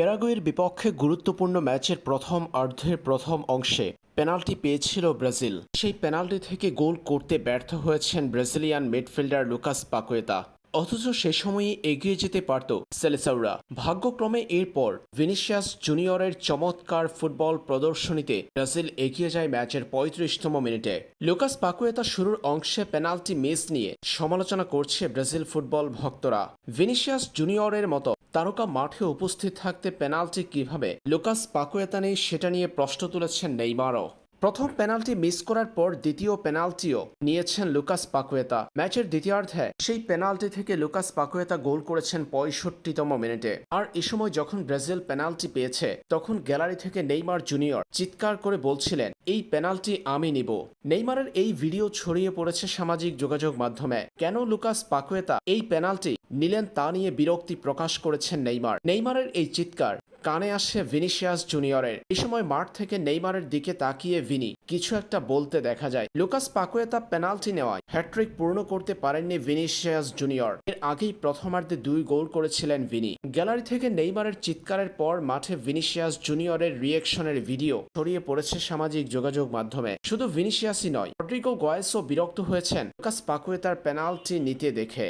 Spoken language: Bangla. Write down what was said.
প্যারাগুয়ের বিপক্ষে গুরুত্বপূর্ণ ম্যাচের প্রথম অর্ধের প্রথম অংশে পেনাল্টি পেয়েছিল ব্রাজিল। সেই পেনাল্টি থেকে গোল করতে ব্যর্থ হয়েছেন ব্রাজিলিয়ান মিডফিল্ডার লুকাস পাকুয়েতা। অথচ সে সময়ই এগিয়ে যেতে পারত সেলেসাউরা। ভাগ্যক্রমে এরপর ভিনিসিয়াস জুনিয়রের চমৎকার ফুটবল প্রদর্শনীতে ব্রাজিল এগিয়ে যায় ম্যাচের পঁয়ত্রিশতম মিনিটে। লুকাস পাকুয়েতা শুরুর অংশে পেনাল্টি মিস নিয়ে সমালোচনা করছে ব্রাজিল ফুটবল ভক্তরা। ভিনিসিয়াস জুনিয়রের মতো তারকা মাঠে উপস্থিত থাকতে পেনাল্টি কীভাবে? লুকাস পাকুয়েতা নেই সেটা নিয়ে প্রশ্ন তুলেছেন নেইমারও। প্রথম পেনাল্টি মিস করার পর দ্বিতীয় পেনাল্টিও নিয়েছেন লুকাস পাকুয়েতা। ম্যাচের দ্বিতীয়ার্ধে সেই পেনাল্টি থেকে লুকাস পাকুয়েতা গোল করেছেন পঁয়ষট্টিতম মিনিটে। আর এ সময় যখন ব্রাজিল পেনাল্টি পেয়েছে, তখন গ্যালারি থেকে নেইমার জুনিয়র চিৎকার করে বলছিলেন, এই পেনাল্টি আমি নিব। নেইমারের এই ভিডিও ছড়িয়ে পড়েছে সামাজিক যোগাযোগ মাধ্যমে। কেন লুকাস পাকুয়েতা এই পেনাল্টি নিলেন তা নিয়ে বিরক্তি প্রকাশ করেছেন নেইমার? নেইমারের এই চিৎকার কানে আসে ভিনিসিয়াস জুনিয়রের। এই সময় মাঠ থেকে নেইমারের দিকে তাকিয়ে ভিনি কিছু একটা বলতে দেখা যায়। লুকাস পাকুয়েতা পেনাল্টি নেওয়ায় হ্যাট্রিক পূর্ণ করতে পারেননি ভিনিসিয়াস জুনিয়র। এর আগেই প্রথমার্ধে দুই গোল করেছিলেন ভিনি। গ্যালারি থেকে নেইমারের চিৎকারের পর মাঠে ভিনিসিয়াস জুনিয়রের রিয়েকশনের ভিডিও ছড়িয়ে পড়েছে সামাজিক যোগাযোগ মাধ্যমে। শুধু ভিনিসিয়াসই নয়, রড্রিগো গয়েসও বিরক্ত হয়েছেন লুকাস পাকুয়েতার পেনাল্টি নিতে দেখে।